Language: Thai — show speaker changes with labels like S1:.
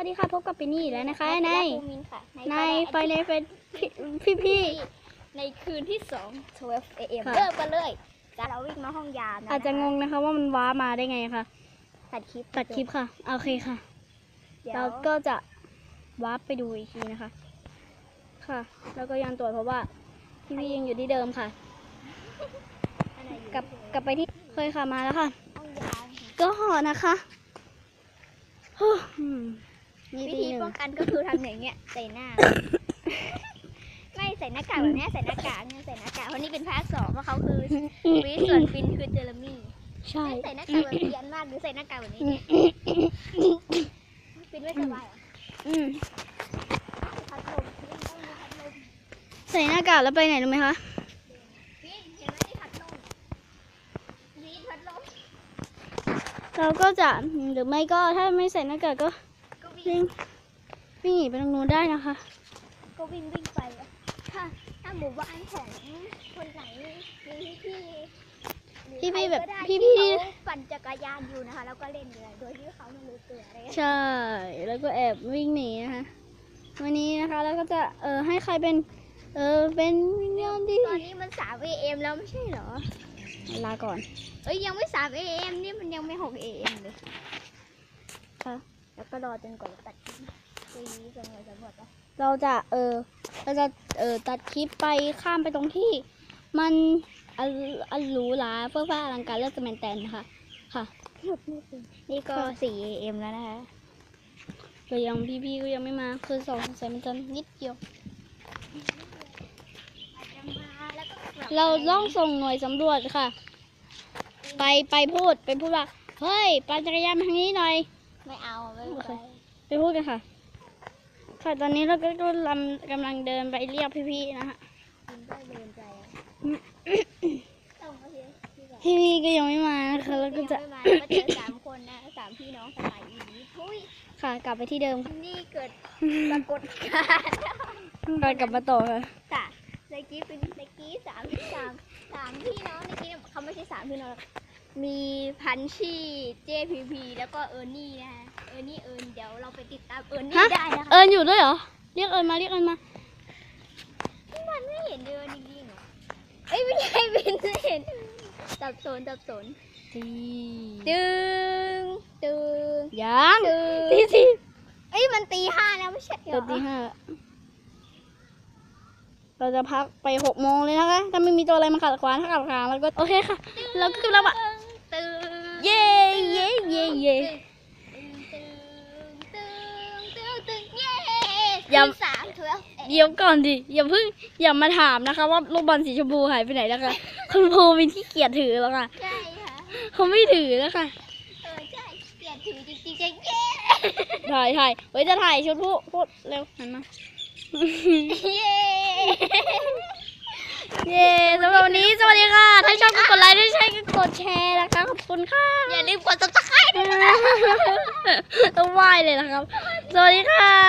S1: วัสดีค่ะพบกับปินนี่อีกแล้วนะคะ ใน
S2: ภูมินค่ะ
S1: ในไฟในเฟซพี่พี่
S2: ในคืนที่2 12 AM
S1: ค่ะ
S2: เริ่มกันเลยจะเราวิ่งมาห้องยามน
S1: อาจจะงงนะคะว่ามันว้ามาได้ไงคะ
S2: ตัดคลิป
S1: ตัดคลิปค่ะโอเคค่ะ
S2: ดี๋ยว
S1: เราก็จะว้าร์ปไปดูอีกทีนะคะ ค่ะ แล้วก็ยังตรวจเพราะว่าพี่พี่ยังอยู่ที่เดิมค่ะ
S2: อันไหนอยู่
S1: กลับกลับไปที่เคยค่ะมาแล้วค่ะ
S2: ห้องยาม
S1: ก็หอนะคะฮู้อืมนี่
S2: วิ
S1: ตี
S2: ธี
S1: หนึ่ง
S2: ป้องกันก็คือทำอย่างเงี้ยใส่หน้า ไม่ใส่หน้ากากแบบเนี้ยใส่หน้ากากเนี่ยใส่หน้ากากเพราะนี่เป็นภาคสองเพราะเขาคือวิส่วนฟินคือเจอร์มี่
S1: ใช่
S2: ใส่หน้ากากแบบเพียนมากหรือใส่หน้ากากแบบนี้เนี่ยฟินไม่สบายเหรอ
S1: อืม
S2: พัดลมฟินต้องมีพัดลม
S1: ใส่หน้ากากแล้วไปไหนรู้ไหมคะ
S2: ฟินเห็นไหมที่พัดลมนี่พัดลม
S1: เราก็จะหรือไม่ก็ถ้าไม่ใส่หน้ากากก็
S2: ก็ วิ่ง
S1: วิ่งวิ่งหนีไปตรงนู้นได้นะคะ
S2: ก็วิ่งวิ่งไปอะถ้าถ้าหมู่บ้านของคนไหนมีพี่หรือ
S1: พี่ๆแบบ
S2: ใครก็ได้
S1: พี่ๆ
S2: ที่เขาปั่นจักรยานอยู่นะคะ แล้วก็เล่นเลยโดยที่เขาไม่รู้ตัวอะไรเงี้ย
S1: ใช่ แล้วก็แอบวิ่งหนีนะคะ วันนี้นะคะแล้วก็จะเออให้ใครเป็น เออเป็นวิญญาณที่
S2: ตอนนี้มันสาม AM แล้วไม่ใช่เหรอ
S1: ลาก่อน
S2: เอ้ยยังไม่สาม AM นี่มันยังไม่หก AM เลย
S1: ค่ะ
S2: แล้วก็รอจนกว่าจะตัดคุยสำรวจสำรวจไป
S1: เราจะเออเราจะเออตัดคลิปไปข้ามไปตรงที่ มันอันอันหรูหราเพื่อฟ้าอลังการเลิศแมนแตนนะคะค่ะ
S2: นี่ก็สี่ AM แล้วนะคะ
S1: ก็ยังพี่ๆก็ยังไม่มาคือสองสายมันจะนิดเดียวเราต้องส่งหน่วยสำรวจค่ะ ไปไปพูดไปพูดว่า เฮ้ยปั่นจักรยานมาทางนี้หน่อย
S2: ไม่เอาไม่เป็นไร
S1: ไปพูดกันค่ะ ค่ะตอนนี้เราก็กำลังกำลังเดินไปเรียกพี่ๆนะคะ
S2: คุณก็เดินใจอะต้องมาเทียที่แบบ
S1: พี่ๆก็ยังไม่มานะคะแล้วก็จะ
S2: ยังไม่มาแล้วก็เจอสามคนนะสามพี่น้องสมัยนี้ทุย
S1: ค่ะ กลับไปที่เดิมค่ะ
S2: นี่เกิดปรากฏการณ์
S1: ไปกลับมาต่อค่ะ
S2: ค่ะเมื่อกี้เป็นเมื่อกี้สามสามสามพี่น้องเมื่อกี้เขาไม่ใช่สามพี่น้องหรอก มีพันชี่เจพีพีแล้วก็เออร์นี่นะคะเออร์นี่เอิญเดี๋ยวเราไปติดตามเออร์นี่
S1: ฮะ
S2: ได้นะคะ
S1: เอิญอยู่ด้วยเหรอ เรียกเอิญมาเรียกเอิญมา
S2: มันไม่เห็นเดินจริงๆเหรอเอ้ยไม่ใช่เป็นไม่เห็นตับสนตับสน
S1: ที
S2: ตึงตึง
S1: ยัง
S2: ตึง
S1: ตีสี่
S2: เอ้ยมันตีห้าแล้วไม่ใช่เหร
S1: ตอ
S2: อน
S1: ตีห้าเราจะพักไปหกโมงเลยนะคะถ้าไม่มีตัวอะไรมาขัดขวางถ้าขัดขวางแล้วก็โอเคค่ะ เราก็กำลังแบบ
S2: ตึง
S1: เย่เย่เย่เย่
S2: ตึงตึงตึงตึงตึงเย้
S1: อย่า
S2: สามเถอะ
S1: เดี๋ยวก่อนดิอย่าเพิ่งอย่ามาถามนะคะ ว่าลูกบอลสีชมพูหายไปไหนแล้วค่ะคุณครูมีที่เกียจถือแล้วค่ะ
S2: ใช่ค่ะ
S1: เขาไม่ถือแล้วค่ะ
S2: เออใช่เปลี่ยนถือจริงๆจังเย้
S1: ถ่ายถ่ายเฮ้ยจะถ่ายชุดผู้พูดเร็วหันมา
S2: เย้
S1: เย้สำหรับวันนี้สวัสดีค่ะ ถ้าชอบก็กดไลค์ถ้าใช่ก็กดแชร์นะคะขอบ คุณค่ะ
S2: อย่าลืมกด subscribe ด้วยนะ
S1: ต้องไหว้เลยนะครับ สวัสดีค่ะ